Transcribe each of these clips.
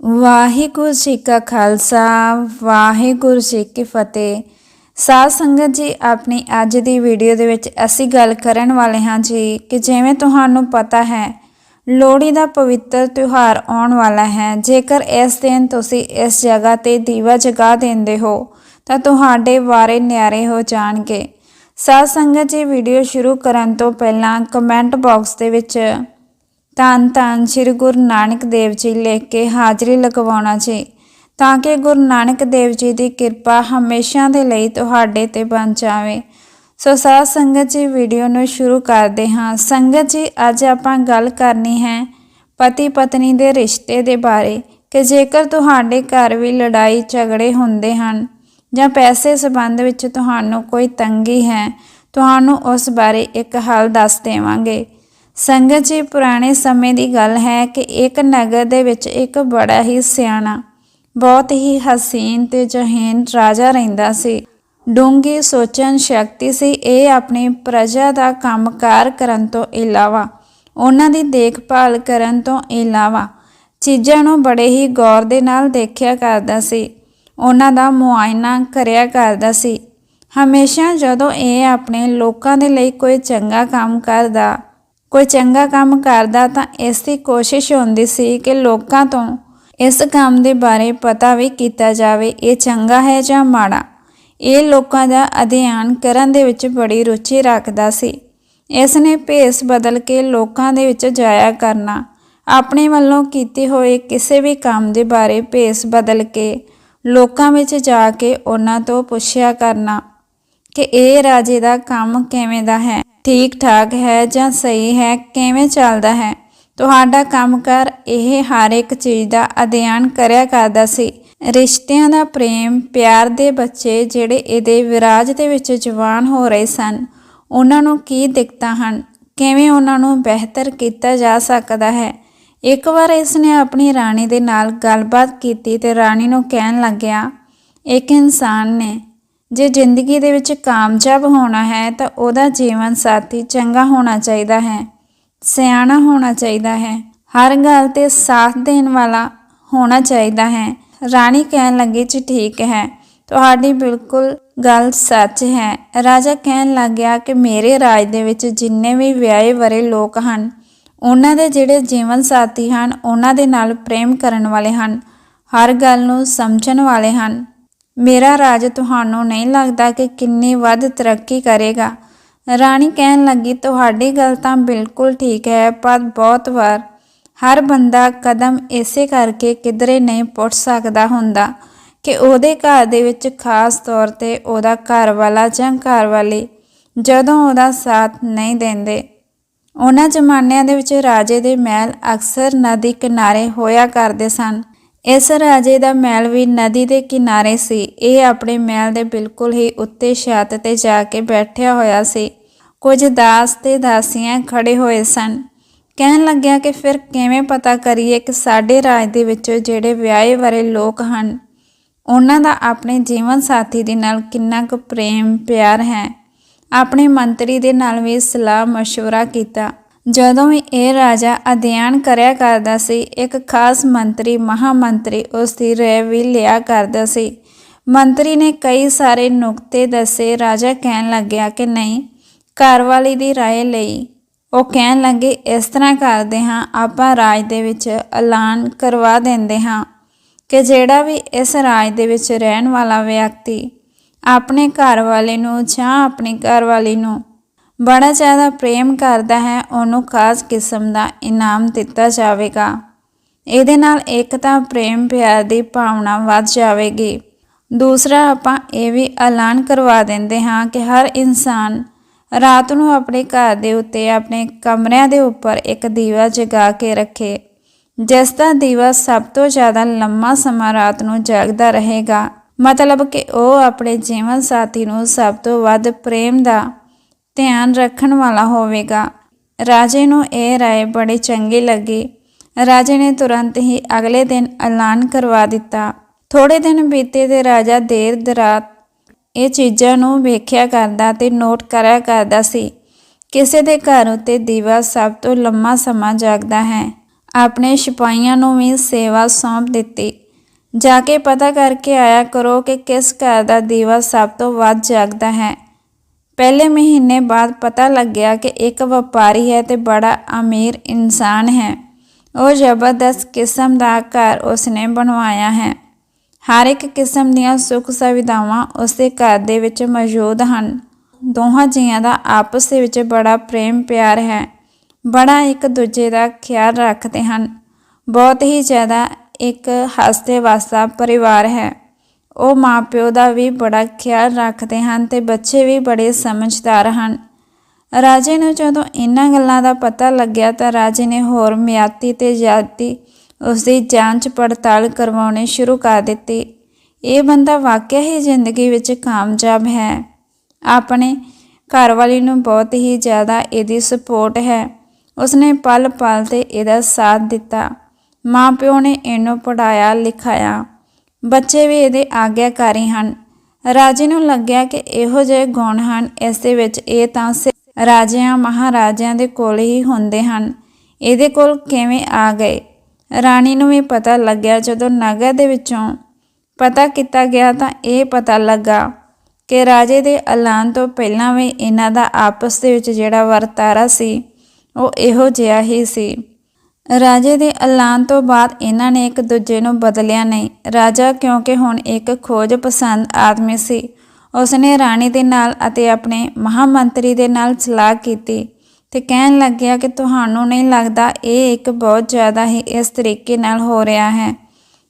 ਵਾਹਿਗੁਰੂ ਜੀ ਕਾ ਖਾਲਸਾ, ਵਾਹਿਗੁਰੂ ਜੀ ਕੀ ਫਤਿਹ। ਸਾਧ ਸੰਗਤ ਜੀ, ਆਪਣੀ ਅੱਜ ਦੀ ਵੀਡੀਓ ਦੇ ਵਿੱਚ ਅਸੀਂ ਗੱਲ ਕਰਨ ਵਾਲੇ ਹਾਂ ਜੀ ਕਿ ਜਿਵੇਂ ਤੁਹਾਨੂੰ ਪਤਾ ਹੈ, ਲੋਹੜੀ ਦਾ ਪਵਿੱਤਰ ਤਿਉਹਾਰ ਆਉਣ ਵਾਲਾ ਹੈ। ਜੇਕਰ ਇਸ ਦਿਨ ਤੁਸੀਂ ਇਸ ਜਗ੍ਹਾ ਤੇ ਦੀਵਾ ਜਗਾ ਦਿੰਦੇ ਹੋ, ਤਾਂ ਤੁਹਾਡੇ ਵਾਰੇ ਨਿਆਰੇ ਹੋ ਜਾਣਗੇ। ਸਾਧ ਸੰਗਤ ਜੀ, ਵੀਡੀਓ ਸ਼ੁਰੂ ਕਰਨ ਤੋਂ ਪਹਿਲਾਂ ਕਮੈਂਟ ਬਾਕਸ ਦੇ ਵਿੱਚ ਧੰਨ ਧੰਨ ਸ੍ਰੀ ਗੁਰੂ ਨਾਨਕ ਦੇਵ ਜੀ ਲਿਖ ਕੇ ਹਾਜ਼ਰੀ ਲਗਵਾਉਣਾ ਜੀ। ਤਾਂ ਕਿ ਗੁਰੂ ਨਾਨਕ ਦੇਵ ਜੀ ਦੀ ਕਿਰਪਾ ਹਮੇਸ਼ਾ ਦੇ ਲਈ ਤੁਹਾਡੇ ਤੇ ਬਣ ਜਾਵੇ। ਸੋ ਸਾਧ ਸੰਗਤ ਜੀ, ਵੀਡੀਓ ਨੂੰ ਸ਼ੁਰੂ ਕਰਦੇ ਹਾਂ। ਸੰਗਤ ਜੀ, ਅੱਜ ਆਪਾਂ ਗੱਲ ਕਰਨੀ ਹੈ ਪਤੀ ਪਤਨੀ ਦੇ ਰਿਸ਼ਤੇ ਦੇ ਬਾਰੇ ਕਿ ਜੇਕਰ ਤੁਹਾਡੇ ਘਰ ਵੀ ਲੜਾਈ ਝਗੜੇ ਹੁੰਦੇ ਹਨ ਜਾਂ ਪੈਸੇ ਸੰਬੰਧ ਵਿੱਚ ਤੁਹਾਨੂੰ ਕੋਈ ਤੰਗੀ ਹੈ, ਤੁਹਾਨੂੰ ਉਸ ਬਾਰੇ ਇੱਕ ਹੱਲ ਦੱਸ ਦੇਵਾਂਗੇ। ਸੰਗਤ ਜੀ, ਪੁਰਾਣੇ ਸਮੇਂ ਦੀ ਗੱਲ ਹੈ ਕਿ ਇੱਕ ਨਗਰ ਦੇ ਵਿੱਚ ਇੱਕ ਬੜਾ ਹੀ ਸਿਆਣਾ, ਬਹੁਤ ਹੀ ਹਸੀਨ ਤੇ ਜਹੀਨ ਰਾਜਾ ਰਹਿੰਦਾ ਸੀ। ਡੂੰਗੀ ਸੋਚਣ ਸ਼ਕਤੀ ਸੀ ਇਹ ਆਪਣੀ ਪ੍ਰਜਾ ਦਾ ਕੰਮਕਾਰ ਕਰਨ ਤੋਂ ਇਲਾਵਾ, ਉਹਨਾਂ ਦੀ ਦੇਖਭਾਲ ਕਰਨ ਤੋਂ ਇਲਾਵਾ, ਚੀਜ਼ਾਂ ਨੂੰ ਬੜੇ ਹੀ ਗੌਰ ਦੇ ਨਾਲ ਦੇਖਿਆ ਕਰਦਾ ਸੀ। ਉਹਨਾਂ ਦਾ ਮੁਆਇਨਾ ਕਰਿਆ ਕਰਦਾ ਸੀ। ਹਮੇਸ਼ਾ ਜਦੋਂ ਇਹ ਆਪਣੇ ਲੋਕਾਂ ਦੇ ਲਈ ਕੋਈ ਚੰਗਾ ਕੰਮ ਕਰਦਾ ਕੋਈ ਚੰਗਾ ਕੰਮ ਕਰਦਾ ਤਾਂ ਇਸ ਦੀ ਕੋਸ਼ਿਸ਼ ਹੁੰਦੀ ਸੀ ਕਿ ਲੋਕਾਂ ਤੋਂ ਇਸ ਕੰਮ ਦੇ ਬਾਰੇ ਪਤਾ ਵੀ ਕੀਤਾ ਜਾਵੇ, ਇਹ ਚੰਗਾ ਹੈ ਜਾਂ ਮਾੜਾ? ਇਹ ਲੋਕਾਂ ਦਾ ਅਧਿਐਨ ਕਰਨ ਦੇ ਵਿੱਚ ਬੜੀ ਰੁਚੀ ਰੱਖਦਾ ਸੀ। ਇਸ ਨੇ ਭੇਸ ਬਦਲ ਕੇ ਲੋਕਾਂ ਦੇ ਵਿੱਚ ਜਾਇਆ ਕਰਨਾ, ਆਪਣੇ ਵੱਲੋਂ ਕੀਤੇ ਹੋਏ ਕਿਸੇ ਵੀ ਕੰਮ ਦੇ ਬਾਰੇ ਭੇਸ ਬਦਲ ਕੇ ਲੋਕਾਂ ਵਿੱਚ ਜਾ ਕੇ ਉਹਨਾਂ ਤੋਂ ਪੁੱਛਿਆ ਕਰਨਾ ਕਿ ਇਹ ਰਾਜੇ ਦਾ ਕੰਮ ਕਿਵੇਂ ਦਾ ਹੈ? ਠੀਕ ਠਾਕ ਹੈ ਜਾਂ ਸਹੀ ਹੈ, ਕਿਵੇਂ ਚੱਲਦਾ ਹੈ? ਤੁਹਾਡਾ ਕੰਮ ਕਰ ਇਹ ਹਰ ਇੱਕ ਚੀਜ਼ ਦਾ ਅਧਿਐਨ ਕਰਿਆ ਕਰਦਾ ਸੀ। ਰਿਸ਼ਤਿਆਂ ਦਾ ਪ੍ਰੇਮ, ਪਿਆਰ ਦੇ ਬੱਚੇ ਜਿਹੜੇ ਇਹਦੇ ਵਿਰਾਜ ਦੇ ਵਿੱਚ ਜਵਾਨ ਹੋ ਰਹੇ ਸਨ, ਉਹਨਾਂ ਨੂੰ ਕੀ ਦਿੱਕਤਾਂ ਹਨ? ਕਿਵੇਂ ਉਹਨਾਂ ਨੂੰ ਬਿਹਤਰ ਕੀਤਾ ਜਾ ਸਕਦਾ ਹੈ? ਇੱਕ ਵਾਰ ਇਸ ਨੇ ਆਪਣੀ ਰਾਣੀ ਦੇ ਨਾਲ ਗੱਲਬਾਤ ਕੀਤੀ ਤੇ ਰਾਣੀ ਨੂੰ ਕਹਿਣ ਲੱਗਿਆ, ਇੱਕ ਇਨਸਾਨ ਨੇ ਜੇ ਜ਼ਿੰਦਗੀ ਦੇ ਵਿੱਚ ਕਾਮਯਾਬ ਹੋਣਾ ਹੈ ਤਾਂ ਉਹਦਾ ਜੀਵਨ ਸਾਥੀ ਚੰਗਾ ਹੋਣਾ ਚਾਹੀਦਾ ਹੈ, ਸਿਆਣਾ ਹੋਣਾ ਚਾਹੀਦਾ ਹੈ, ਹਰ ਗੱਲ ਤੇ ਸਾਥ ਦੇਣ ਵਾਲਾ ਹੋਣਾ ਚਾਹੀਦਾ ਹੈ। ਰਾਣੀ ਕਹਿਣ ਲੱਗੀ, ਜੀ ਠੀਕ ਹੈ, ਤੁਹਾਡੀ ਬਿਲਕੁਲ ਗੱਲ ਸੱਚ ਹੈ। ਰਾਜਾ ਕਹਿਣ ਲੱਗਿਆ ਕਿ ਮੇਰੇ ਰਾਜ ਦੇ ਵਿੱਚ ਜਿੰਨੇ ਵੀ ਵਿਆਹੇ ਵਰੇ ਲੋਕ ਹਨ, ਉਹਨਾਂ ਦੇ ਜਿਹੜੇ ਜੀਵਨ ਸਾਥੀ ਹਨ, ਉਹਨਾਂ ਦੇ ਨਾਲ ਪ੍ਰੇਮ ਕਰਨ ਵਾਲੇ ਹਨ, ਹਰ ਗੱਲ ਨੂੰ ਸਮਝਣ ਵਾਲੇ ਹਨ। ਮੇਰਾ ਰਾਜ ਤੁਹਾਨੂੰ ਨਹੀਂ ਲੱਗਦਾ ਕਿ ਕਿੰਨੀ ਵੱਧ ਤਰੱਕੀ ਕਰੇਗਾ। ਰਾਣੀ ਕਹਿਣ ਲੱਗੀ, ਤੁਹਾਡੀ ਗੱਲ ਤਾਂ ਬਿਲਕੁਲ ਠੀਕ ਹੈ, ਪਰ ਬਹੁਤ ਵਾਰ ਹਰ ਬੰਦਾ ਕਦਮ ਇਸੇ ਕਰਕੇ ਕਿਧਰੇ ਨਹੀਂ ਪੁੱਟ ਸਕਦਾ ਹੁੰਦਾ ਕਿ ਉਹਦੇ ਘਰ ਦੇ ਵਿੱਚ ਖਾਸ ਤੌਰ ਤੇ ਉਹਦਾ ਘਰ ਵਾਲਾ ਜਾਂ ਘਰ ਵਾਲੀ ਜਦੋਂ ਉਹਦਾ ਸਾਥ ਨਹੀਂ ਦਿੰਦੇ। ਉਹਨਾਂ ਜ਼ਮਾਨਿਆਂ ਦੇ ਵਿੱਚ ਰਾਜੇ ਦੇ ਮਹਿਲ ਅਕਸਰ ਨਦੀ ਕਿਨਾਰੇ ਹੋਇਆ ਕਰਦੇ ਸਨ। ਇਸ ਰਾਜੇ ਦਾ ਮਹਿਲ ਵੀ ਨਦੀ ਦੇ ਕਿਨਾਰੇ ਸੀ ਇਹ ਆਪਣੇ ਮਹਿਲ ਦੇ ਬਿਲਕੁਲ ਹੀ ਉੱਤੇ ਛੱਤ ਤੇ ਜਾ ਕੇ ਬੈਠਿਆ ਹੋਇਆ ਸੀ ਕੁਝ ਦਾਸ ਤੇ ਦਾਸੀਆਂ ਖੜੇ ਹੋਏ ਸਨ ਕਹਿਣ ਲੱਗਿਆ ਕਿ ਫਿਰ ਕਿਵੇਂ ਪਤਾ ਕਰੀਏ ਕਿ ਸਾਡੇ ਰਾਜ ਦੇ ਵਿੱਚ ਜਿਹੜੇ ਵਿਆਹੇ ਵਰੇ ਲੋਕ ਹਨ ਉਹਨਾਂ ਦਾ ਆਪਣੇ ਜੀਵਨ ਸਾਥੀ ਦੇ ਨਾਲ ਕਿੰਨਾ ਕੁ ਪ੍ਰੇਮ ਪਿਆਰ ਹੈ ਆਪਣੇ ਮੰਤਰੀ ਦੇ ਨਾਲ ਵੀ ਸਲਾਹ مشورہ ਕੀਤਾ ਜਦੋਂ ਵੀ ਇਹ ਰਾਜਾ ਅਧਿਐਨ ਕਰਿਆ ਕਰਦਾ ਸੀ, ਇੱਕ ਖਾਸ ਮੰਤਰੀ, ਮਹਾਮੰਤਰੀ ਉਸ ਦੀ ਰਹਿ ਵੀ ਲਿਆ ਕਰਦਾ ਸੀ। ਮੰਤਰੀ ਨੇ ਕਈ ਸਾਰੇ ਨੁਕਤੇ ਦੱਸੇ। ਰਾਜਾ ਕਹਿਣ ਲੱਗਿਆ ਕਿ ਨਹੀਂ ਘਰ ਵਾਲੀ ਦੀ ਰਾਏ ਲਈ। ਉਹ ਕਹਿਣ ਲੱਗੇ, ਇਸ ਤਰ੍ਹਾਂ ਕਰਦੇ ਹਾਂ, ਆਪਾਂ ਰਾਜ ਦੇ ਵਿੱਚ ਐਲਾਨ ਕਰਵਾ ਦਿੰਦੇ ਹਾਂ ਕਿ ਜਿਹੜਾ ਵੀ ਇਸ ਰਾਜ ਦੇ ਵਿੱਚ ਰਹਿਣ ਵਾਲਾ ਵਿਅਕਤੀ ਆਪਣੇ ਘਰ ਵਾਲੇ ਨੂੰ ਜਾਂ ਆਪਣੀ ਘਰ ਵਾਲੀ ਨੂੰ ਬੜਾ ਜ਼ਿਆਦਾ ਪ੍ਰੇਮ ਕਰਦਾ ਹੈ, ਉਹਨੂੰ ਖਾਸ ਕਿਸਮ ਦਾ ਇਨਾਮ ਦਿੱਤਾ ਜਾਵੇਗਾ। ਇਹਦੇ ਨਾਲ ਇੱਕ ਤਾਂ ਪ੍ਰੇਮ ਪਿਆਰ ਦੀ ਭਾਵਨਾ ਵੱਧ ਜਾਵੇਗੀ। ਦੂਸਰਾ, ਆਪਾਂ ਇਹ ਵੀ ਐਲਾਨ ਕਰਵਾ ਦਿੰਦੇ ਹਾਂ ਕਿ ਹਰ ਇਨਸਾਨ ਰਾਤ ਨੂੰ ਆਪਣੇ ਘਰ ਦੇ ਉੱਤੇ, ਆਪਣੇ ਕਮਰਿਆਂ ਦੇ ਉੱਪਰ ਇੱਕ ਦੀਵਾ ਜਗਾ ਕੇ ਰੱਖੇ, ਜਿਸ ਦਾ ਦੀਵਾ ਸਭ ਤੋਂ ਜ਼ਿਆਦਾ ਲੰਮਾ ਸਮਾਂ ਰਾਤ ਨੂੰ ਜਗਦਾ ਰਹੇਗਾ। ਮਤਲਬ ਕਿ ਉਹ ਆਪਣੇ ਜੀਵਨ ਸਾਥੀ ਨੂੰ ਸਭ ਤੋਂ ਵੱਧ ਪ੍ਰੇਮ ਦਾ ਧਿਆਨ ਰੱਖਣ ਵਾਲਾ ਹੋਵੇਗਾ। ਰਾਜੇ ਨੂੰ ਇਹ ਰਾਏ ਬੜੀ ਚੰਗੀ ਲੱਗੀ। ਰਾਜੇ ਨੇ ਤੁਰੰਤ ਹੀ ਅਗਲੇ ਦਿਨ ਐਲਾਨ ਕਰਵਾ ਦਿੱਤਾ। ਥੋੜੇ ਦਿਨ ਬੀਤੇ ਤੇ ਰਾਜਾ ਦੇਰ ਦਰਾਤ ਇਹ ਚੀਜ਼ਾਂ ਨੂੰ ਵੇਖਿਆ ਕਰਦਾ ਤੇ ਨੋਟ ਕਰਿਆ ਕਰਦਾ ਸੀ। ਕਿਸੇ ਦੇ ਘਰ ਉਤੇ ਦੀਵਾ ਸਭ ਤੋਂ ਲੰਮਾ ਸਮਾਂ ਜਾਗਦਾ ਹੈ। ਆਪਣੇ ਸਿਪਾਹੀਆਂ ਨੂੰ ਵੀ ਸੇਵਾ ਸੌਂਪ ਦਿੱਤੀ। ਜਾ ਕੇ ਪਤਾ ਕਰਕੇ ਆਇਆ ਕਰੋ ਕਿ ਕਿਸ ਘਰ ਦਾ ਦੀਵਾ ਸਭ ਤੋਂ ਵੱਧ ਜਾਗਦਾ ਹੈ। ਪਹਿਲੇ ਮਹੀਨੇ ਬਾਅਦ ਪਤਾ ਲੱਗਿਆ ਕਿ ਇੱਕ ਵਪਾਰੀ ਹੈ ਤੇ ਬੜਾ ਅਮੀਰ ਇਨਸਾਨ ਹੈ। ਉਹ ਜ਼ਬਰਦਸਤ ਕਿਸਮ ਦਾ ਘਰ ਉਸਨੇ ਬਣਵਾਇਆ ਹੈ। ਹਰ ਇੱਕ ਕਿਸਮ ਦੀਆਂ ਸੁੱਖ ਸੁਵਿਧਾਵਾਂ ਉਸਦੇ ਘਰ ਦੇ ਵਿੱਚ ਮੌਜੂਦ ਹਨ। ਦੋਹਾਂ ਜੀਆਂ ਦਾ ਆਪਸ ਦੇ ਵਿੱਚ ਬੜਾ ਪ੍ਰੇਮ ਪਿਆਰ ਹੈ। ਬੜਾ ਇੱਕ ਦੂਜੇ ਦਾ ਖਿਆਲ ਰੱਖਦੇ ਹਨ। ਬਹੁਤ ਹੀ ਜ਼ਿਆਦਾ ਇੱਕ ਹੱਸਦੇ ਵਸਦਾ ਪਰਿਵਾਰ ਹੈ। ਉਹ ਮਾਪਿਓ ਦਾ ਵੀ ਬੜਾ ਖਿਆਲ ਰੱਖਦੇ ਹਨ ਤੇ ਬੱਚੇ ਵੀ ਬੜੇ ਸਮਝਦਾਰ ਹਨ। ਰਾਜੇ ਨੂੰ ਜਦੋਂ ਇਹਨਾਂ ਗੱਲਾਂ ਦਾ ਪਤਾ ਲੱਗਿਆ ਤਾਂ ਰਾਜੇ ਨੇ ਹੋਰ ਮਿਆਤੀ ਤੇ ਜ਼ਿਆਦਤੀ ਉਸ ਦੀ ਜਾਂਚ ਪੜਤਾਲ ਕਰਵਾਉਣੀ ਸ਼ੁਰੂ ਕਰ ਦਿੱਤੀ। ਇਹ ਬੰਦਾ ਵਾਕਿਆ ਹੀ ਜ਼ਿੰਦਗੀ ਵਿੱਚ ਕਾਮਯਾਬ ਹੈ। ਆਪਣੇ ਘਰਵਾਲੀ ਨੂੰ ਬਹੁਤ ਹੀ ਜ਼ਿਆਦਾ ਇਹਦੀ ਸਪੋਰਟ ਹੈ। ਉਸਨੇ ਪਲ ਪਲ ਤੇ ਇਹਦਾ ਸਾਥ ਦਿੱਤਾ। ਮਾਂ ਪਿਓ ਨੇ ਇਹਨੂੰ ਪੜਾਇਆ ਲਿਖਾਇਆ ਬੱਚੇ ਵੀ ਇਹਦੇ ਆਗਿਆਕਾਰੀ ਹਨ। ਰਾਜੇ ਨੂੰ ਲੱਗਿਆ ਕਿ ਇਹੋ ਜਿਹੇ ਗੁਣ ਹਨ, ਇਸ ਦੇ ਵਿੱਚ ਇਹ ਤਾਂ ਸਿਰਫ ਰਾਜਿਆਂ ਮਹਾਰਾਜਿਆਂ ਦੇ ਕੋਲ ਹੀ ਹੁੰਦੇ ਹਨ। ਇਹਦੇ ਕੋਲ ਕਿਵੇਂ ਆ ਗਏ? ਰਾਣੀ ਨੂੰ ਵੀ ਪਤਾ ਲੱਗਿਆ ਜਦੋਂ ਨਗਰ ਦੇ ਵਿੱਚੋਂ ਪਤਾ ਕੀਤਾ ਗਿਆ ਤਾਂ ਇਹ ਪਤਾ ਲੱਗਾ ਕਿ ਰਾਜੇ ਦੇ ਐਲਾਨ ਤੋਂ ਪਹਿਲਾਂ ਵੀ ਇਹਨਾਂ ਦਾ ਆਪਸ ਦੇ ਵਿੱਚ ਜਿਹੜਾ ਵਰਤਾਰਾ ਸੀ, ਉਹ ਇਹੋ ਜਿਹਾ ਹੀ ਸੀ। ਰਾਜੇ ਦੇ ਐਲਾਨ ਤੋਂ ਬਾਅਦ ਇਹਨਾਂ ਨੇ ਇੱਕ ਦੂਜੇ ਨੂੰ ਬਦਲਿਆ ਨਹੀਂ। ਰਾਜਾ ਕਿਉਂਕਿ ਹੁਣ ਇੱਕ ਖੋਜ ਪਸੰਦ ਆਦਮੀ ਸੀ, ਉਸਨੇ ਰਾਣੀ ਦੇ ਨਾਲ ਅਤੇ ਆਪਣੇ ਮਹਾਮੰਤਰੀ ਦੇ ਨਾਲ ਸਲਾਹ ਕੀਤੀ ਤੇ ਕਹਿਣ ਲੱਗਿਆ ਕਿ ਤੁਹਾਨੂੰ ਨਹੀਂ ਲੱਗਦਾ ਇਹ ਇੱਕ ਬਹੁਤ ਜ਼ਿਆਦਾ ਹੀ ਇਸ ਤਰੀਕੇ ਨਾਲ ਹੋ ਰਿਹਾ ਹੈ।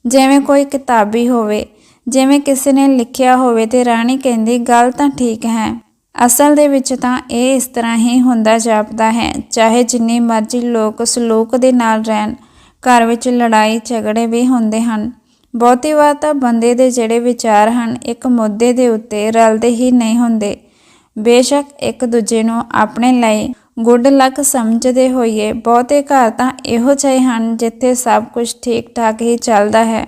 ਜਿਵੇਂ ਕੋਈ ਕਿਤਾਬੀ ਹੋਵੇ, ਜਿਵੇਂ ਕਿਸੇ ਨੇ ਲਿਖਿਆ ਹੋਵੇ ਤੇ ਰਾਣੀ ਕਹਿੰਦੀ, ਗੱਲ ਤਾਂ ਠੀਕ ਹੈ। ਅਸਲ ਦੇ ਵਿੱਚ ਤਾਂ ਇਹ ਇਸ ਤਰ੍ਹਾਂ ਹੀ ਹੁੰਦਾ ਜਾਪਦਾ ਹੈ, ਚਾਹੇ ਜਿੰਨੀ ਮਰਜ਼ੀ ਲੋਕ ਸਲੂਕ ਦੇ ਨਾਲ ਰਹਿਣ, ਘਰ ਵਿੱਚ ਲੜਾਈ ਝਗੜੇ ਵੀ ਹੁੰਦੇ ਹਨ। ਬਹੁਤੀ ਵਾਰ ਤਾਂ ਬੰਦੇ ਦੇ ਜਿਹੜੇ ਵਿਚਾਰ ਹਨ, ਇੱਕ ਮੁੱਦੇ ਦੇ ਉੱਤੇ ਰਲਦੇ ਹੀ ਨਹੀਂ ਹੁੰਦੇ। ਬੇਸ਼ੱਕ ਇੱਕ ਦੂਜੇ ਨੂੰ ਆਪਣੇ ਲਈ ਗੁੱਡ ਲੱਕ ਸਮਝਦੇ ਹੋਈਏ, ਬਹੁਤੇ ਘਰ ਤਾਂ ਇਹੋ ਜਿਹੇ ਹਨ ਜਿੱਥੇ ਸਭ ਕੁਝ ਠੀਕ ਠਾਕ ਹੀ ਚੱਲਦਾ ਹੈ।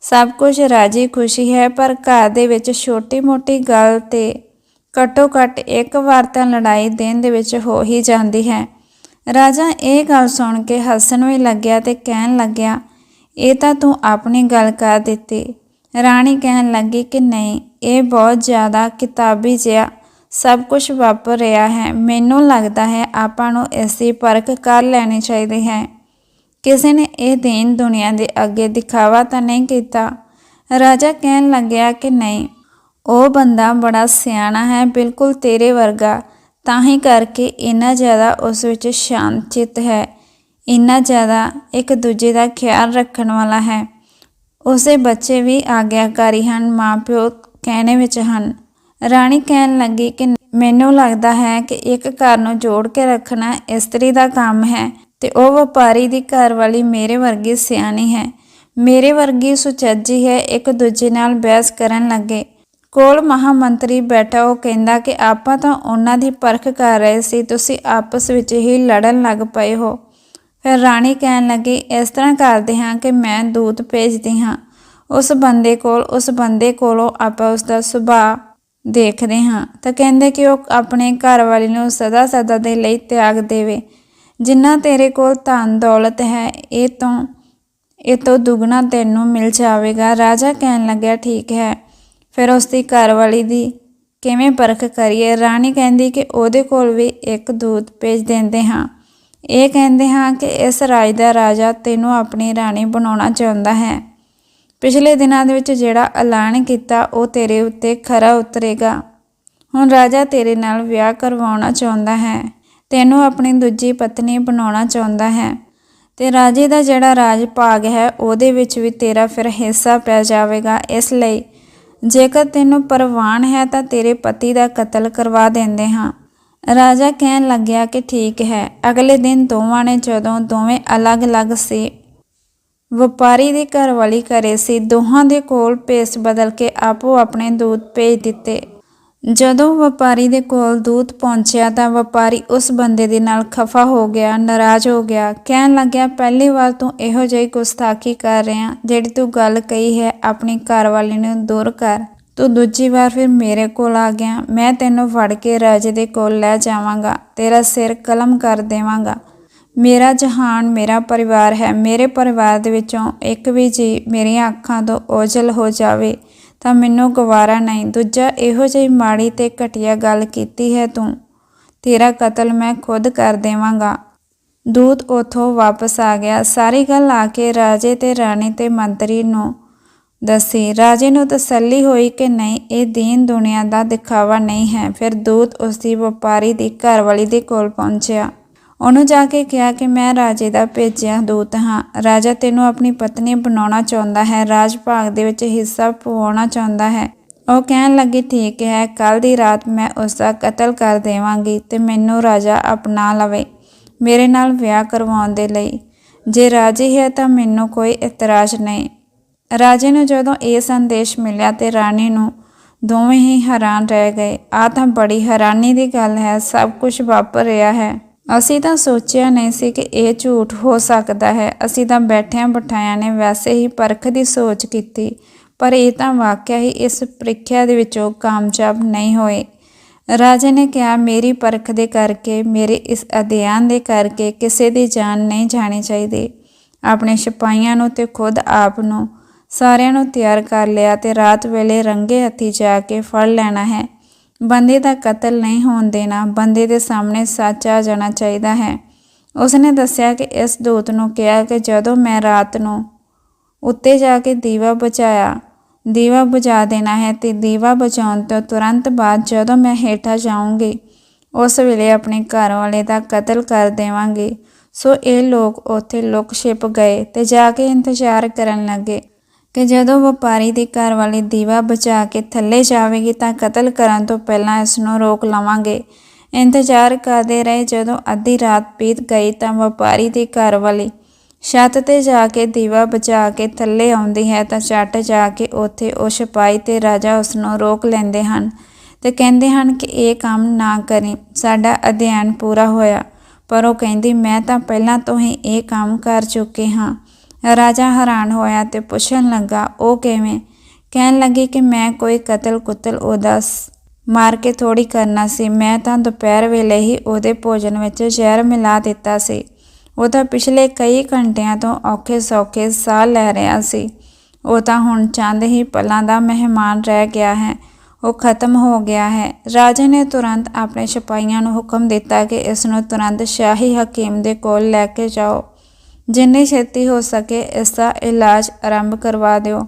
ਸਭ ਕੁਝ ਰਾਜੀ ਖੁਸ਼ੀ ਹੈ, ਪਰ ਘਰ ਦੇ ਵਿੱਚ ਛੋਟੀ-ਮੋਟੀ ਗੱਲ ਤੇ ਘੱਟੋ ਘੱਟ ਇੱਕ ਵਾਰ ਤਾਂ ਲੜਾਈ ਦਿਨ ਦੇ ਵਿੱਚ ਹੋ ਹੀ ਜਾਂਦੀ ਹੈ। ਰਾਜਾ ਇਹ ਗੱਲ ਸੁਣ ਕੇ ਹੱਸਣ ਵੀ ਲੱਗਿਆ ਤੇ ਕਹਿਣ ਲੱਗਿਆ, ਇਹ ਤਾਂ ਤੂੰ ਆਪਣੀ ਗੱਲ ਕਰ ਦਿੱਤੀ। ਰਾਣੀ ਕਹਿਣ ਲੱਗੀ ਕਿ ਨਹੀਂ, ਇਹ ਬਹੁਤ ਜ਼ਿਆਦਾ ਕਿਤਾਬੀ ਜਿਹਾ ਸਭ ਕੁਝ ਵਾਪਰ ਰਿਹਾ ਹੈ। ਮੈਨੂੰ ਲੱਗਦਾ ਹੈ ਆਪਾਂ ਨੂੰ ਇਸ ਦੀ ਪਰਖ ਕਰ ਲੈਣੀ ਚਾਹੀਦੀ ਹੈ। ਕਿਸੇ ਨੇ ਇਹ ਦੇਨ ਦੁਨੀਆ ਦੇ ਅੱਗੇ ਦਿਖਾਵਾ ਤਾਂ ਨਹੀਂ ਕੀਤਾ। ਰਾਜਾ ਕਹਿਣ ਲੱਗਿਆ ਕਿ ਨਹੀਂ ਉਹ ਬੰਦਾ ਬੜਾ ਸਿਆਣਾ ਹੈ, ਬਿਲਕੁਲ ਤੇਰੇ ਵਰਗਾ। ਤਾਂ ਹੀ ਕਰਕੇ ਇੰਨਾ ਜ਼ਿਆਦਾ ਉਸ ਵਿੱਚ ਸ਼ਾਂਤ ਚਿੱਤ ਹੈ। ਇੰਨਾ ਜ਼ਿਆਦਾ ਇੱਕ ਦੂਜੇ ਦਾ ਖਿਆਲ ਰੱਖਣ ਵਾਲਾ ਹੈ। ਉਸੇ ਬੱਚੇ ਵੀ ਆਗਿਆਕਾਰੀ ਹਨ, ਮਾਪਿਓ ਕਹਿਣੇ ਵਿੱਚ ਹਨ। ਰਾਣੀ ਕਹਿਣ ਲੱਗੀ ਕਿ ਮੈਨੂੰ ਲੱਗਦਾ ਹੈ ਕਿ ਇੱਕ ਘਰ ਨੂੰ ਜੋੜ ਕੇ ਰੱਖਣਾ ਇਸਤਰੀ ਦਾ ਕੰਮ ਹੈ ਤੇ ਉਹ ਵਪਾਰੀ ਦੀ ਘਰ ਵਾਲੀ ਮੇਰੇ ਵਰਗੀ ਸਿਆਣੀ ਹੈ। ਮੇਰੇ ਵਰਗੀ ਸੁਚੱਜੀ ਹੈ, ਇੱਕ ਦੂਜੇ ਨਾਲ ਬਹਿਸ ਕਰਨ ਲੱਗੇ। ਕੋਲ ਮਹਾਮੰਤਰੀ ਬੈਠਾ, ਉਹ ਕਹਿੰਦਾ ਕਿ ਆਪਾਂ ਤਾਂ ਉਹਨਾਂ ਦੀ ਪਰਖ ਕਰ ਰਹੇ ਸੀ, ਤੁਸੀਂ ਆਪਸ ਵਿੱਚ ਹੀ ਲੜਨ ਲੱਗ ਪਏ ਹੋ। ਫਿਰ ਰਾਣੀ ਕਹਿਣ ਲੱਗੀ, ਇਸ ਤਰ੍ਹਾਂ ਕਰਦੇ ਹਾਂ ਕਿ ਮੈਂ ਦੂਤ ਭੇਜਦੀ ਹਾਂ। ਉਸ ਬੰਦੇ ਕੋਲ, ਉਸ ਬੰਦੇ ਕੋਲੋਂ ਆਪਾਂ ਉਸ ਦਾ ਸੁਭਾਅ ਦੇਖਦੇ ਹਾਂ। ਤਾਂ ਕਹਿੰਦੇ ਕਿ ਉਹ ਆਪਣੇ ਘਰ ਵਾਲੀ ਨੂੰ ਸਦਾ ਸਦਾ ਦੇ ਲਈ ਤਿਆਗ ਦੇਵੇ। ਜਿੰਨਾ ਤੇਰੇ ਕੋਲ ਧਨ ਦੌਲਤ ਹੈ, ਇਹ ਤੋਂ ਇਹ ਤੋਂ ਦੁੱਗਣਾ ਤੈਨੂੰ ਮਿਲ ਜਾਵੇਗਾ। ਰਾਜਾ ਕਹਿਣ ਲੱਗਿਆ, ਠੀਕ ਹੈ। ਫਿਰ ਉਸ ਦੀ ਘਰਵਾਲੀ ਦੀ ਕਿਵੇਂ ਪਰਖ ਕਰੀਏ? ਰਾਣੀ ਕਹਿੰਦੀ ਕਿ ਉਹਦੇ ਕੋਲ ਵੀ ਇੱਕ ਦੂਤ ਭੇਜ ਦਿੰਦੇ ਹਾਂ। ਇਹ ਕਹਿੰਦੇ ਹਾਂ ਕਿ ਇਸ ਰਾਜ ਦਾ ਰਾਜਾ ਤੈਨੂੰ ਆਪਣੀ ਰਾਣੀ ਬਣਾਉਣਾ ਚਾਹੁੰਦਾ ਹੈ। ਪਿਛਲੇ ਦਿਨਾਂ ਦੇ ਵਿੱਚ ਜਿਹੜਾ ਐਲਾਨ ਕੀਤਾ, ਉਹ ਤੇਰੇ ਉੱਤੇ ਖਰਾ ਉਤਰੇਗਾ। ਹੁਣ ਰਾਜਾ ਤੇਰੇ ਨਾਲ ਵਿਆਹ ਕਰਵਾਉਣਾ ਚਾਹੁੰਦਾ ਹੈ। ਤੈਨੂੰ ਆਪਣੀ ਦੂਜੀ ਪਤਨੀ ਬਣਾਉਣਾ ਚਾਹੁੰਦਾ ਹੈ। ਤੇ ਰਾਜੇ ਦਾ ਜਿਹੜਾ ਰਾਜ ਭਾਗ ਹੈ, ਉਹਦੇ ਵਿੱਚ ਵੀ ਤੇਰਾ ਫਿਰ ਹਿੱਸਾ ਪੈ ਜਾਵੇਗਾ। ਇਸ ਲਈ ਜੇਕਰ ਤੈਨੂੰ ਪਰਵਾਨ ਹੈ ਤਾਂ ਤੇਰੇ ਪਤੀ ਦਾ ਕਤਲ ਕਰਵਾ ਦਿੰਦੇ ਹਾਂ। ਰਾਜਾ ਕਹਿਣ ਲੱਗਿਆ ਕਿ ਠੀਕ ਹੈ, ਅਗਲੇ ਦਿਨ ਦੋਵਾਂ ਨੇ ਜਦੋਂ ਦੋਵੇਂ ਅਲੱਗ-ਅਲੱਗ ਸੀ, ਵਪਾਰੀ ਦੀ ਘਰਵਾਲੀ ਕਰੇ ਸੀ, ਦੋਹਾਂ ਦੇ ਕੋਲ ਭੇਸ ਬਦਲ ਕੇ ਆਪੋ ਆਪਣੇ ਦੂਤ ਭੇਜ ਦਿੱਤੇ। ਜਦੋਂ ਵਪਾਰੀ ਦੇ ਕੋਲ ਦੂਤ ਪਹੁੰਚਿਆ ਤਾਂ ਵਪਾਰੀ ਉਸ ਬੰਦੇ ਦੇ ਨਾਲ ਖਫਾ ਹੋ ਗਿਆ, ਨਾਰਾਜ਼ ਹੋ ਗਿਆ। ਕਹਿਣ ਲੱਗਿਆ, ਪਹਿਲੀ ਵਾਰ ਤੂੰ ਇਹੋ ਜਿਹੀ ਗੁਸਤਾਖੀ ਕਰ ਰਿਹਾ ਜਿਹੜੀ ਤੂੰ ਗੱਲ ਕਹੀ ਹੈ ਆਪਣੀ ਘਰਵਾਲੀ ਨੂੰ ਦੂਰ ਕਰ। ਤੂੰ ਦੂਜੀ ਵਾਰ ਫਿਰ ਮੇਰੇ ਕੋਲ ਆ ਗਿਆ। ਮੈਂ ਤੈਨੂੰ ਫੜ ਕੇ ਰਾਜੇ ਦੇ ਕੋਲ ਲੈ ਜਾਵਾਂਗਾ। ਤੇਰਾ ਸਿਰ ਕਲਮ ਕਰ ਦੇਵਾਂਗਾ। ਮੇਰਾ ਜਹਾਨ ਮੇਰਾ ਪਰਿਵਾਰ ਹੈ। ਮੇਰੇ ਪਰਿਵਾਰ ਦੇ ਵਿੱਚੋਂ ਇੱਕ ਵੀ ਜੀ ਮੇਰੀਆਂ ਅੱਖਾਂ ਤੋਂ ਓਝਲ ਹੋ ਜਾਵੇ। ਤਾਂ ਮੈਨੂੰ ਗਵਾਰਾ ਨਹੀਂ। ਦੂਜਾ, ਇਹੋ ਜਿਹੀ ਮਾੜੀ ਤੇ ਘਟੀਆ ਗੱਲ ਕੀਤੀ ਹੈ ਤੂੰ। ਤੇਰਾ ਕਤਲ ਮੈਂ ਖੁਦ ਕਰ ਦੇਵਾਂਗਾ। ਦੂਤ ਉਥੋਂ ਵਾਪਸ ਆ ਗਿਆ। ਸਾਰੀ ਗੱਲ ਆ ਕੇ ਰਾਜੇ ਤੇ ਰਾਣੀ ਤੇ ਮੰਤਰੀ ਨੂੰ ਦੱਸੀ। ਰਾਜੇ ਨੂੰ ਤਸੱਲੀ ਹੋਈ ਕਿ ਨਹੀਂ, ਇਹ ਦੀਨ ਦੁਨੀਆ ਦਾ ਦਿਖਾਵਾ ਨਹੀਂ ਹੈ। ਫਿਰ ਦੂਤ ਉਸ ਦੀ ਵਪਾਰੀ ਦੀ ਘਰਵਾਲੀ ਦੇ ਕੋਲ ਪਹੁੰਚਿਆ। ਉਹਨੂੰ ਜਾ ਕੇ ਕਿਹਾ ਕਿ ਮੈਂ ਰਾਜੇ ਦਾ ਭੇਜਿਆ ਦੂਤ, ਹਾਂ, ਰਾਜਾ ਤੈਨੂੰ ਆਪਣੀ ਪਤਨੀ ਬਣਾਉਣਾ ਚਾਹੁੰਦਾ ਹੈ, ਰਾਜ ਭਾਗ ਦੇ ਵਿੱਚ ਹਿੱਸਾ ਪਵਾਉਣਾ ਚਾਹੁੰਦਾ ਹੈ। ਉਹ ਕਹਿਣ ਲੱਗੀ, ਠੀਕ ਹੈ ਕੱਲ ਦੀ ਰਾਤ ਮੈਂ ਉਸ ਦਾ ਕਤਲ ਕਰ ਦੇਵਾਂਗੀ ਤੇ ਮੈਨੂੰ ਰਾਜਾ ਅਪਣਾ ਲਵੇ, ਮੇਰੇ ਨਾਲ ਵਿਆਹ ਕਰਵਾਉਣ ਦੇ ਲਈ। ਜੇ ਰਾਜੀ ਹੈ ਤਾਂ ਮੈਨੂੰ ਕੋਈ ਇਤਰਾਜ਼ ਨਹੀਂ। ਰਾਜੇ ਨੂੰ ਜਦੋਂ ਇਹ ਸੰਦੇਸ਼ ਮਿਲਿਆ ਤੇ ਰਾਣੀ ਨੂੰ ਦੋਵੇਂ ਹੀ ਹੈਰਾਨ ਰਹਿ ਗਏ। ਆ ਤਾਂ ਬੜੀ ਹੈਰਾਨੀ ਦੀ ਗੱਲ ਹੈ, ਸਭ ਕੁਝ ਵਾਪਰ ਰਿਹਾ ਹੈ। ਅਸੀਂ ਤਾਂ ਸੋਚਿਆ ਨਹੀਂ ਸੀ ਕਿ ਇਹ ਝੂਠ ਹੋ ਸਕਦਾ ਹੈ। ਅਸੀਂ ਤਾਂ ਬੈਠਿਆਂ ਬਿਠਾਇਆਂ ਨੇ ਵੈਸੇ ਹੀ ਪਰਖ ਦੀ ਸੋਚ ਕੀਤੀ, ਪਰ ਇਹ ਤਾਂ ਵਾਕਿਆ ਹੀ ਇਸ ਪ੍ਰੀਖਿਆ ਦੇ ਵਿੱਚੋਂ ਕਾਮਯਾਬ ਨਹੀਂ ਹੋਏ। ਰਾਜੇ ਨੇ ਕਿਹਾ, ਮੇਰੀ ਪਰਖ ਦੇ ਕਰਕੇ, ਮੇਰੇ ਇਸ ਅਧਿਐਨ ਦੇ ਕਰਕੇ ਕਿਸੇ ਦੀ ਜਾਨ ਨਹੀਂ ਜਾਣੀ ਚਾਹੀਦੀ। ਆਪਣੇ ਸਿਪਾਹੀਆਂ ਨੂੰ ਤੇ ਖੁਦ ਆਪ ਨੂੰ, ਸਾਰਿਆਂ ਨੂੰ ਤਿਆਰ ਕਰ ਲਿਆ ਤੇ ਰਾਤ ਵੇਲੇ ਰੰਗੇ ਹੱਥੀ ਜਾ ਕੇ ਫੜ ਲੈਣਾ ਹੈ। ਬੰਦੇ ਦਾ ਕਤਲ ਨਹੀਂ ਹੋਣ ਦੇਣਾ, ਬੰਦੇ ਦੇ ਸਾਹਮਣੇ ਸੱਚ ਆ ਜਾਣਾ ਚਾਹੀਦਾ ਹੈ। ਉਸਨੇ ਦੱਸਿਆ ਕਿ ਇਸ ਦੂਤ ਨੂੰ ਕਿਹਾ ਕਿ ਜਦੋਂ ਮੈਂ ਰਾਤ ਨੂੰ ਉੱਤੇ ਜਾ ਕੇ ਦੀਵਾ ਬੁਝਾਇਆ, ਦੀਵਾ ਬੁਝਾ ਦੇਣਾ ਹੈ ਤੇ ਦੀਵਾ ਬੁਝਾਉਣ ਤੋਂ ਤੁਰੰਤ ਬਾਅਦ ਜਦੋਂ ਮੈਂ ਹੇਠਾਂ ਜਾਊਂਗੀ, ਉਸ ਵੇਲੇ ਆਪਣੇ ਘਰ ਵਾਲੇ ਦਾ ਕਤਲ ਕਰ ਦੇਵਾਂਗੀ। ਸੋ ਇਹ ਲੋਕ ਉੱਥੇ ਲੁਕ ਛਿਪ ਗਏ ਤੇ ਜਾ ਕੇ ਇੰਤਜ਼ਾਰ ਕਰਨ ਲੱਗੇ। ਕਿ ਜਦੋਂ ਵਪਾਰੀ ਦੀ ਘਰ ਵਾਲੀ ਦੀਵਾ ਬਚਾ ਕੇ ਥੱਲੇ ਜਾਵੇਗੀ ਤਾਂ ਕਤਲ ਕਰਨ ਤੋਂ ਪਹਿਲਾਂ ਇਸ ਨੂੰ ਰੋਕ ਲਵਾਂਗੇ। ਇੰਤਜ਼ਾਰ ਕਰਦੇ ਰਹੇ। ਜਦੋਂ ਅੱਧੀ ਰਾਤ ਬੀਤ ਗਈ ਤਾਂ ਵਪਾਰੀ ਦੀ ਘਰ ਵਾਲੀ ਛੱਤ ਤੇ ਜਾ ਕੇ ਦੀਵਾ ਬਚਾ ਕੇ ਥੱਲੇ ਆਉਂਦੀ ਹੈ ਤਾਂ ਛੱਟ ਜਾ ਕੇ ਉੱਥੇ ਉਹ ਸਿਪਾਹੀ ਤੇ ਰਾਜਾ ਉਸ ਨੂੰ ਰੋਕ ਲੈਂਦੇ ਹਨ ਤੇ ਕਹਿੰਦੇ ਹਨ ਕਿ ਇਹ ਕੰਮ ਨਾ ਕਰੇ। ਸਾਡਾ ਅਧਿਐਨ ਪੂਰਾ ਹੋਇਆ। ਪਰ ਉਹ ਕਹਿੰਦੀ, ਮੈਂ ਤਾਂ ਪਹਿਲਾਂ ਤੋਂ ਹੀ ਇਹ ਕੰਮ ਕਰ ਚੁੱਕੇ ਹਾਂ। ਰਾਜਾ ਹੈਰਾਨ ਹੋਇਆ ਤੇ ਪੁੱਛਣ ਲੱਗਾ, ਉਹ ਕਿਵੇਂ? ਕਹਿਣ ਲੱਗੀ ਕਿ ਮੈਂ ਕੋਈ ਕਤਲ ਕੁਤਲ ਉਹਦਾ ਸ- ਮਾਰ ਕੇ ਥੋੜੀ ਕਰਨਾ ਸੀ। ਮੈਂ ਤਾਂ ਦੁਪਹਿਰ ਵੇਲੇ ਹੀ ਉਹਦੇ ਭੋਜਨ ਵਿੱਚ ਜ਼ਹਿਰ ਮਿਲਾ ਦਿੱਤਾ ਸੀ। ਉਹ ਤਾਂ ਪਿਛਲੇ ਕਈ ਘੰਟਿਆਂ ਤੋਂ ਔਖੇ ਸੌਖੇ ਸਾਹ ਲੈ ਰਿਹਾ ਸੀ। ਉਹ ਤਾਂ ਹੁਣ ਚੰਦ ਹੀ ਪਲਾਂ ਦਾ ਮਹਿਮਾਨ ਰਹਿ ਗਿਆ ਹੈ। ਉਹ ਖਤਮ ਹੋ ਗਿਆ ਹੈ। ਰਾਜੇ ਨੇ ਤੁਰੰਤ ਆਪਣੇ ਸਿਪਾਹੀਆਂ ਨੂੰ ਹੁਕਮ ਦਿੱਤਾ ਕਿ ਇਸ ਨੂੰ ਤੁਰੰਤ ਸ਼ਾਹੀ ਹਕੀਮ ਦੇ ਕੋਲ ਲੈ ਕੇ ਜਾਓ। ਜਿੰਨੀ ਛੇਤੀ ਹੋ ਸਕੇ ਇਸ ਦਾ ਇਲਾਜ ਆਰੰਭ ਕਰਵਾ ਦਿਓ।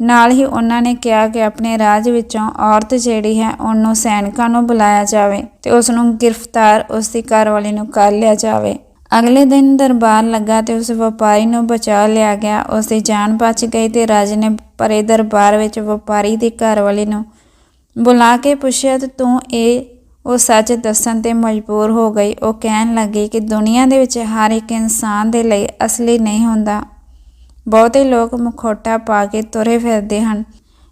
ਨਾਲ ਹੀ ਉਹਨਾਂ ਨੇ ਕਿਹਾ ਕਿ ਆਪਣੇ ਰਾਜ ਵਿੱਚੋਂ ਔਰਤ ਜਿਹੜੀ ਹੈ ਉਹਨੂੰ ਸੈਨਿਕਾਂ ਨੂੰ ਬੁਲਾਇਆ ਜਾਵੇ ਤੇ ਉਸ ਨੂੰ ਗ੍ਰਿਫਤਾਰ ਉਸ ਦੀ ਘਰਵਾਲੀ ਨੂੰ ਕਰ ਲਿਆ ਜਾਵੇ। ਅਗਲੇ ਦਿਨ ਦਰਬਾਰ ਲੱਗਾ ਤੇ ਉਸ ਵਪਾਰੀ ਨੂੰ ਬਚਾ ਲਿਆ ਗਿਆ। ਉਸ ਦੀ ਜਾਨ ਬਚ ਗਈ ਤੇ ਰਾਜੇ ਨੇ ਭਰੇ ਦਰਬਾਰ ਵਿੱਚ ਵਪਾਰੀ ਦੀ ਘਰਵਾਲੀ ਨੂੰ ਬੁਲਾ ਕੇ ਪੁੱਛਿਆ, ਤੇ ਤੂੰ ਇਹ ਉਹ ਸੱਚ ਦੱਸਣ ਤੇ ਮਜਬੂਰ ਹੋ ਗਈ। ਉਹ ਕਹਿਣ ਲੱਗੀ ਕਿ ਦੁਨੀਆ ਦੇ ਵਿੱਚ ਹਰ ਇੱਕ ਇਨਸਾਨ ਦੇ ਲਈ ਅਸਲੀ ਨਹੀਂ ਹੁੰਦਾ। ਬਹੁਤੇ ਲੋਕ ਮੁਖੌਟਾ ਪਾ ਕੇ ਤੁਰੇ ਫਿਰਦੇ ਹਨ।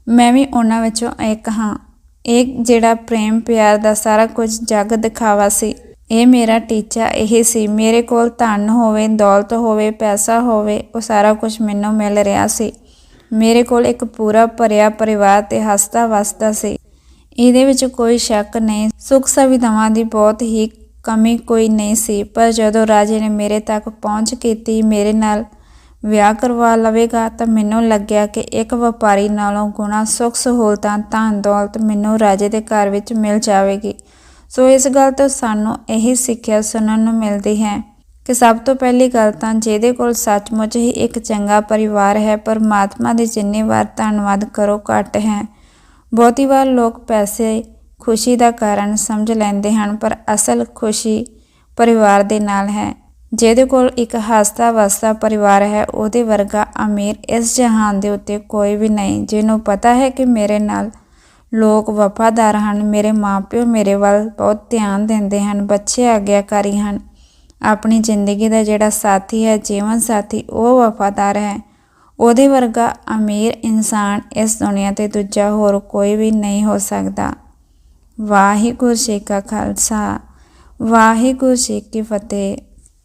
ਮੈਂ ਵੀ ਉਹਨਾਂ ਵਿੱਚੋਂ ਇੱਕ ਹਾਂ। ਇਹ ਜਿਹੜਾ ਪ੍ਰੇਮ ਪਿਆਰ ਦਾ ਸਾਰਾ ਕੁਝ ਜੱਗ ਦਿਖਾਵਾ ਸੀ। ਇਹ ਮੇਰਾ ਟੀਚਾ ਇਹ ਸੀ। ਮੇਰੇ ਕੋਲ ਧਨ ਹੋਵੇ, ਦੌਲਤ ਹੋਵੇ, ਪੈਸਾ ਹੋਵੇ, ਉਹ ਸਾਰਾ ਕੁਝ ਮੈਨੂੰ ਮਿਲ ਰਿਹਾ ਸੀ। ਮੇਰੇ ਕੋਲ ਇੱਕ ਪੂਰਾ ਭਰਿਆ ਪਰਿਵਾਰ ਤੇ ਹੱਸਦਾ ਵਸਦਾ ਸੀ। ਇਹਦੇ ਵਿੱਚ ਕੋਈ ਸ਼ੱਕ ਨਹੀਂ। ਸੁੱਖ ਸੁਵਿਧਾਵਾਂ ਦੀ ਬਹੁਤ ਹੀ ਕਮੀ ਕੋਈ ਨਹੀਂ ਸੀ, ਪਰ ਜਦੋਂ ਰਾਜੇ ਨੇ ਮੇਰੇ ਤੱਕ ਪਹੁੰਚ ਕੀਤੀ, ਮੇਰੇ ਨਾਲ ਵਿਆਹ ਕਰਵਾ ਲਵੇਗਾ ਤਾਂ ਮੈਨੂੰ ਲੱਗਿਆ ਕਿ ਇੱਕ ਵਪਾਰੀ ਨਾਲੋਂ ਗੁਣਾ ਸੁੱਖ ਸਹੂਲਤਾਂ ਧਨ ਦੌਲਤ ਮੈਨੂੰ ਰਾਜੇ ਦੇ ਘਰ ਵਿੱਚ ਮਿਲ ਜਾਵੇਗੀ। ਸੋ ਇਸ ਗੱਲ ਤੋਂ ਸਾਨੂੰ ਇਹੀ ਸਿੱਖਿਆ ਸੁਣਨ ਨੂੰ ਮਿਲਦੀ ਹੈ ਕਿ ਸਭ ਤੋਂ ਪਹਿਲੀ ਗੱਲ ਤਾਂ ਜਿਹਦੇ ਕੋਲ ਸੱਚਮੁੱਚ ਹੀ ਇੱਕ ਚੰਗਾ ਪਰਿਵਾਰ ਹੈ, ਪਰਮਾਤਮਾ ਦੇ ਜਿੰਨੀ ਵਾਰ ਧੰਨਵਾਦ ਕਰੋ ਘੱਟ ਹੈ। ਬਹੁਤੀ ਵਾਰ ਲੋਕ ਪੈਸੇ ਖੁਸ਼ੀ ਦਾ ਕਾਰਨ ਸਮਝ ਲੈਂਦੇ ਹਨ, ਪਰ ਅਸਲ ਖੁਸ਼ੀ ਪਰਿਵਾਰ ਦੇ ਨਾਲ ਹੈ। ਜਿਹਦੇ ਕੋਲ ਇੱਕ ਹੱਸਦਾ ਵਸਦਾ ਪਰਿਵਾਰ ਹੈ, ਉਹਦੇ ਵਰਗਾ ਅਮੀਰ ਇਸ ਜਹਾਨ ਦੇ ਉੱਤੇ ਕੋਈ ਵੀ ਨਹੀਂ, ਜਿਹਨੂੰ ਪਤਾ ਹੈ ਕਿ ਮੇਰੇ ਨਾਲ ਲੋਕ ਵਫਾਦਾਰ ਹਨ, ਮੇਰੇ ਮਾਪਿਓ ਮੇਰੇ ਵੱਲ ਬਹੁਤ ਧਿਆਨ ਦਿੰਦੇ ਹਨ, ਬੱਚੇ ਆਗਿਆਕਾਰੀ ਹਨ। ਆਪਣੀ ਜ਼ਿੰਦਗੀ ਦਾ ਜਿਹੜਾ ਸਾਥੀ ਹੈ, ਜੀਵਨ ਸਾਥੀ, ਉਹ ਵਫਾਦਾਰ ਹੈ। ਉਹਦੇ ਵਰਗਾ ਅਮੀਰ ਇਨਸਾਨ ਇਸ ਦੁਨੀਆ ਤੇ ਦੂਜਾ ਹੋਰ ਕੋਈ ਵੀ ਨਹੀਂ ਹੋ ਸਕਦਾ। ਵਾਹਿਗੁਰੂ ਜੀ ਕਾ ਖਾਲਸਾ, ਵਾਹਿਗੁਰੂ ਜੀ ਕੀ ਫਤਿਹ।